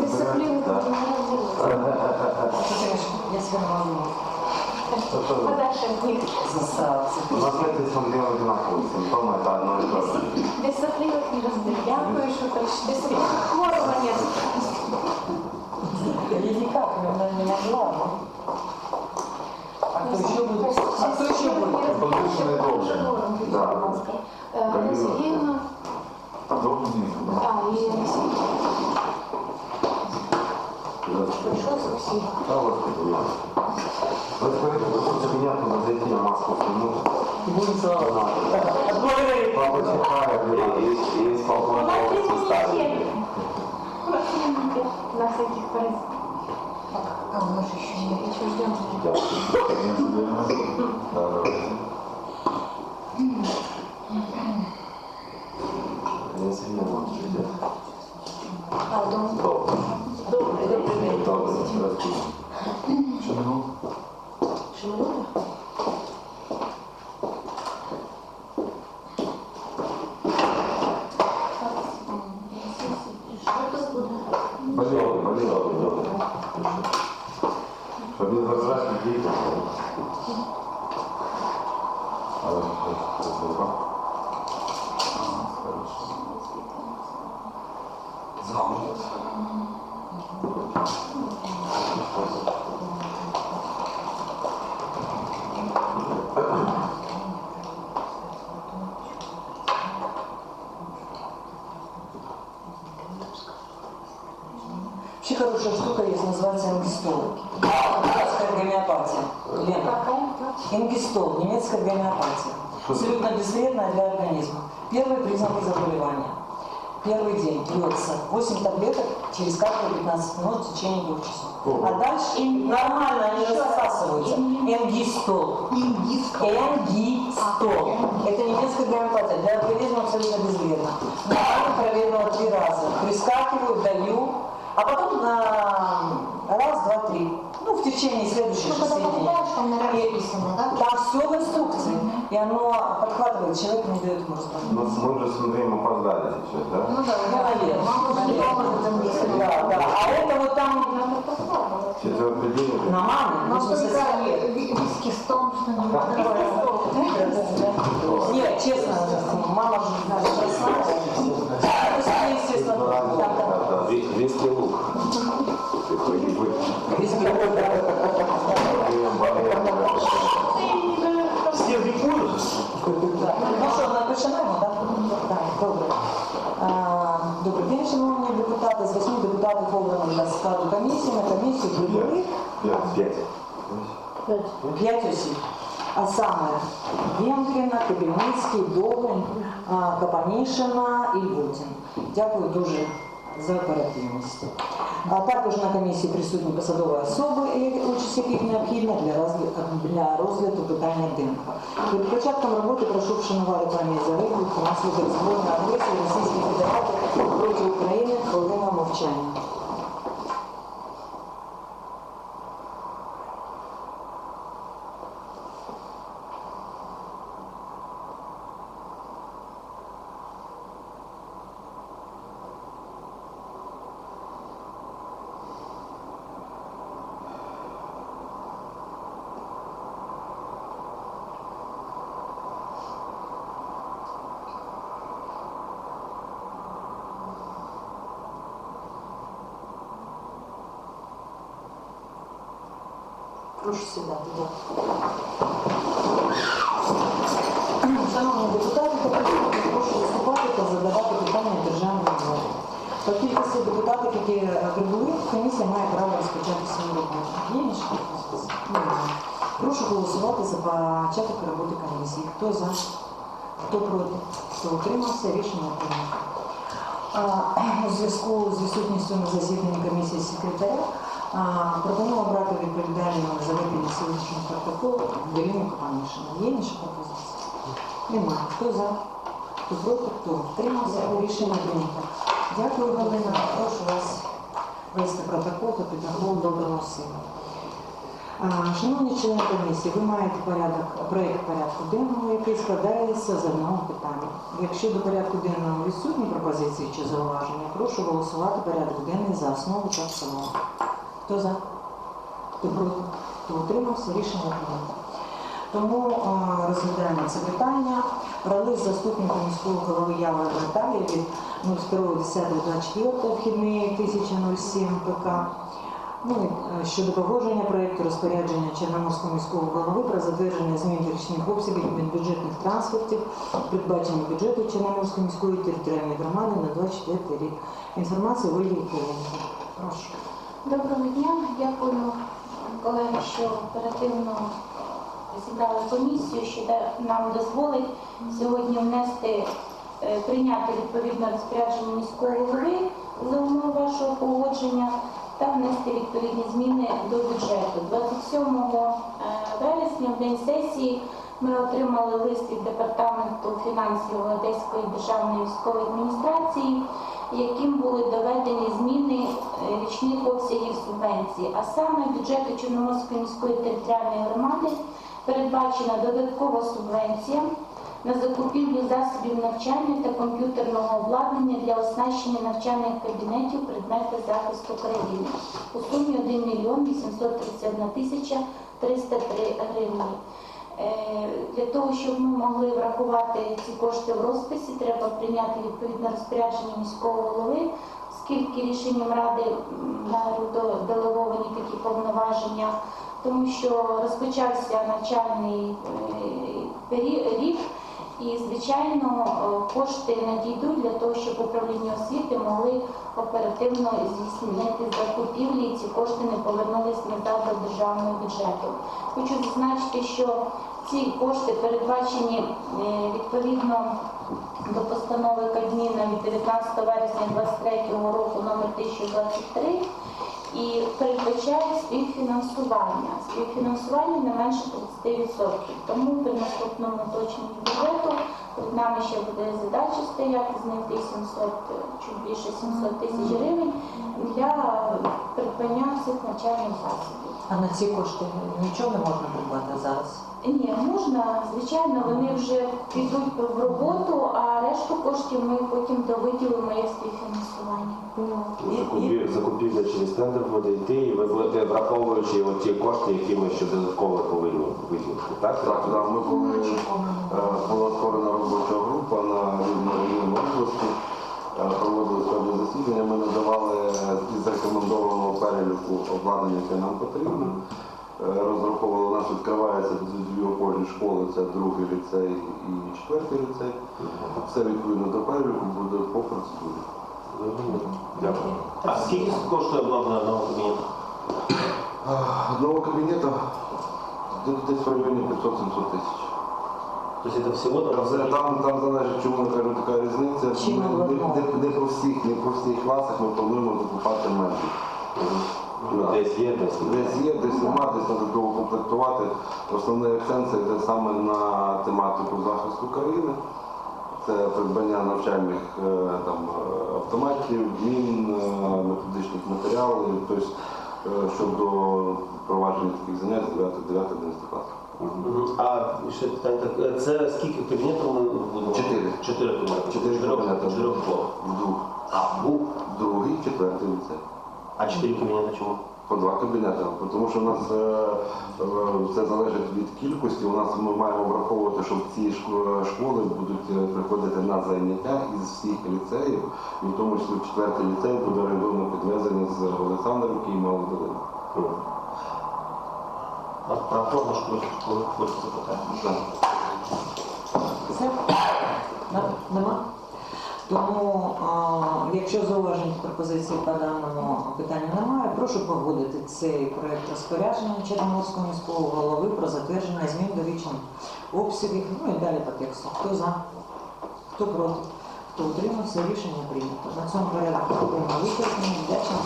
Дисципліну розбираєте? Так. Я себе не могу То що, Подальше ні. заставиться. У нас эти симптомы одинаковые, симптомы это одно и то же. Дисципліну не розбираєте. Дякую, що так дисципліну. Хворування. Я никак, она не могла. ну. А кто еще будет? А кто еще будет? Подвищений довжин. Да. а, і. Прийшов господи, я. Вы скажите, меня туда зайти на маску. Надо. Папа полковник три составе. мені На всяких порядках. А у нас еще нет. І що ждемо? Да, давайте. Я сильно могу жить. А, вдома. Добре. Добре, добре. Добре, розкажу. Що минута? Болело, болело, болело. Щоб не заражати дітей. Але це добре. зроблять. Ще штука есть, называется ангістол. Немецкая гомеопатия. Лена. Ингистол, немецкая гомеопатия. Абсолютно безвредная для организма. Первый признаки заболевания. Первый день пьется 8 таблеток через каждые 15 минут в течение двух часов. А дальше нормально они рассасываются. Энгистол. Энгистол. Это немецкая гомеопатия. Для организма абсолютно безвредно. Нормально проверила три раза. Прискакиваю, даю. А потом на раз, два, три. Ну, в течение следующих Ну, когда шести дней. покупаешь, там, наверное, И- написано, да? Там все в инструкции. И оно подхватывает, человек не дает ему. Ну, мы же с Андреем опоздали сейчас, да? Ну да, наверное. Мама там Да, да. А это вот там Четвертый день на маме, Но ну, только своей. ви- виски с том, что не Нет, честно, мама же. Ну, естественно, там, там, Виски лук. Пять. осіб. А саме Вємкіна, Кабельницький, Довгань, а, Капанішина і Львутін. Дякую дуже за оперативність. А також на комісії присутні посадові особи, участь яких необхідна для розгляду, питання ДНК. Перед початком роботи прошу вшанувати пам'ять загиблих внаслідок збройної агресії Російської Федерації проти України хвилина мовчання. Прошу сідати. будь Шановні депутати, прошу виступати та задавати питання державної влади. По кількості депутатів, які е, прибули, комісія має право розпочати свою роботу. Є інші? Прошу голосувати за початок роботи комісії. Хто за, хто проти, хто утримався, рішення прийнято. У зв'язку з відсутністю на засіданні комісії секретаря пропоную обрати відповідального за виконання сьогоднішнього протоколу Галину Капанишину. Є інші пропозиції? Немає. Хто за? Хто проти, хто утримався, рішення прийнято. Дякую, Галина. Прошу вас вести протокол та протокол доброго сина. Шановні члени комісії, ви маєте порядок, проєкт порядку денного, який складається з одного питання. Якщо до порядку денного відсутні пропозиції чи зауваження, прошу голосувати порядок денний за основу та в цілому. Хто за? Хто проти? Хто утримався? Рішення прийнято. Тому розглядаємо це питання. Про лист заступника міського голови Ява Наталії від 02.10.24 вхідний 1007 ПК. Ну, щодо погодження проєкту розпорядження Чорноморського міського голови про затвердження змін річних обсягів бюджетних трансфертів, передбачення бюджету Чорноморської міської територіальної громади на 24 рік. Інформація Ольги Києнко. Прошу. Доброго дня. Дякую, колеги, що оперативно зібрали комісію, що нам дозволить сьогодні внести, е, прийняти відповідне розпорядження міського голови за умов вашого погодження та внести відповідні зміни до бюджету. 27 е, вересня, в день сесії, ми отримали лист від департаменту фінансів Одеської державної військової адміністрації, яким були доведені зміни е, річних обсягів субвенції, а саме бюджету Чорноморської міської територіальної громади передбачена додаткова субвенція на закупівлю засобів навчання та комп'ютерного обладнання для оснащення навчальних кабінетів предмети захисту країни у сумі 1 мільйон 831 тисяча 303 гривні. Е, Для того, щоб ми могли врахувати ці кошти в розписі, треба прийняти відповідне розпорядження міського голови, оскільки рішенням ради делеговані такі повноваження, тому що розпочався навчальний е, рік, і, звичайно, е, кошти надійдуть для того, щоб управління освіти могли оперативно здійснити закупівлі, і ці кошти не повернулись назад до державного бюджету. Хочу зазначити, що ці кошти передбачені е, відповідно до постанови Кабміна від 19 вересня 2023 року номер 1023 і передбачає співфінансування. Співфінансування не менше 30%. Тому при наступному уточненні бюджету перед нами ще буде задача стояти знайти 700, чуть більше 700 тисяч гривень для придбання цих навчальних засобів. А на ці кошти нічого не можна придбати зараз? Ні, можна, звичайно, вони вже підуть в роботу, а решту коштів ми потім довиділимо як співфінансування. Закупів- Закупівля через тендер буде йти, і ви будете враховуючи ті кошти, які ми ще додатково повинні виділити. Так? Так, да, ми були, е, була створена робоча група на рівні району області, е, проводили певні засідання, ми надавали із рекомендованого переліку обладнання, яке нам потрібно. Е, Розраховували, у нас відкривається дві опорні школи, це другий ліцей і четвертий ліцей. Все відповідно до переліку буде по процедурі. Дякую. А скільки коштує обладнання одного кабінету? Одного кабінету десь в районі 500-700 тисяч. Тобто це всього Та там Там, там залежить, чому я кажу, така різниця. Не, обладнано? не, не по всіх, не по всіх класах ми плануємо закупати межі. Ну, Десь є, десь немає. Десь є, десь нема, десь треба комплектувати. Основний акцент це йде саме на тематику захисту країни. Це придбання навчальних е, там, е, автоматів, мін, е, методичних матеріалів, тобто е, щодо провадження таких занять з 9 9 11 класів. Мгм. А ще питання так, це скільки кабінетів ми будемо? Чотири. Чотири кабінети. Чотири Чотирьох- кабінети. Чотирьох школ. Вдруг. А, був. Другий, четвертий ліцей. А чотири кабінети чому? По два кабінети, тому що у нас е, е, це залежить від кількості. У нас ми маємо враховувати, що ці школи будуть е, приходити на заняття із всіх ліцеїв, і в тому числі четвертий ліцей буде орендовано підвезення з Олександрівки і Малої Долини. А про форму школи хочу запитати. Так. Все? Нема? Тому, а, якщо зауважень та пропозицій по даному питанню немає, прошу погодити цей проект розпорядження Чорноморського міського голови про затвердження змін до річних обсягів, ну і далі по тексту. Хто за? Хто проти? Хто утримався? Рішення прийнято. На цьому порядок денний використаний. Вдячна.